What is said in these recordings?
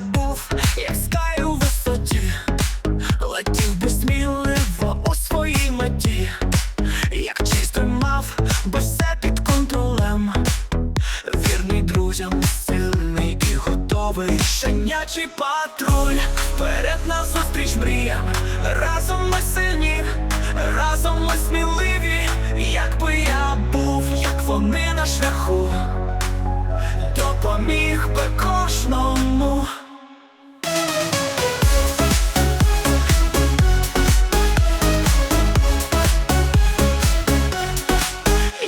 був, як скай у висоті, летів би сміливо у своїй меті, як чисто мав, бо все під контролем, вірний друзям, сильний і готовий. Щенячий патруль, вперед на зустріч мріям, разом ми сильні, разом ми сміливі, якби я був, як вони на шляху допоміг би кожному.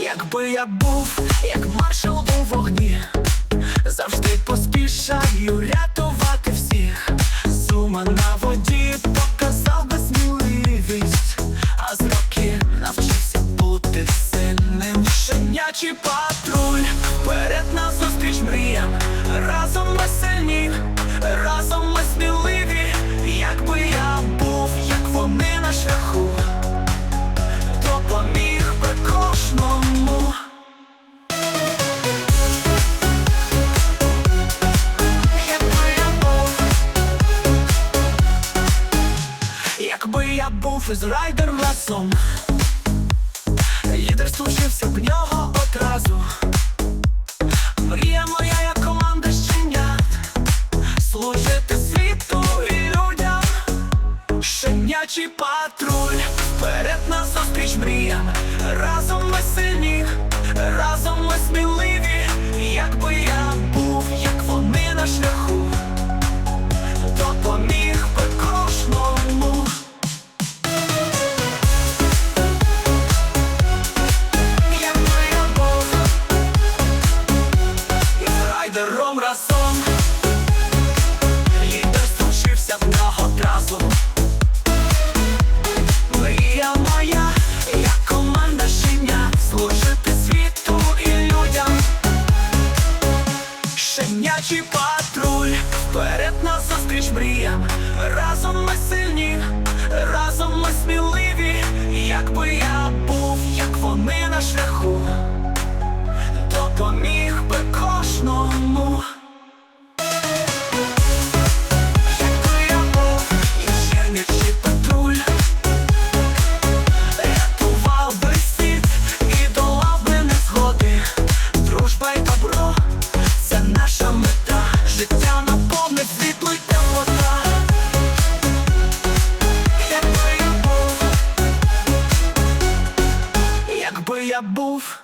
Якби я був, як маршал у вогні, завжди поспішаю рятувати всіх. Сума на воді показав би сміливість, а з роки навчився бути сильним. Разом ми сильні, разом ми сміливі. Якби я був, як вони на шляху, допоміг би кожному. Якби я був, якби я був із райдером разом, лідерство вчився в нього одразу. Щенячий патруль, вперед нас зустріч мріям. Разом ми сильні, разом ми сміливі. Якби Щенячий патруль, вперед на зустріч мріям. Разом ми сильні, разом ми сміливі. Якби я був, як вони на шляху, допоміг би кожному. Якби я був, я був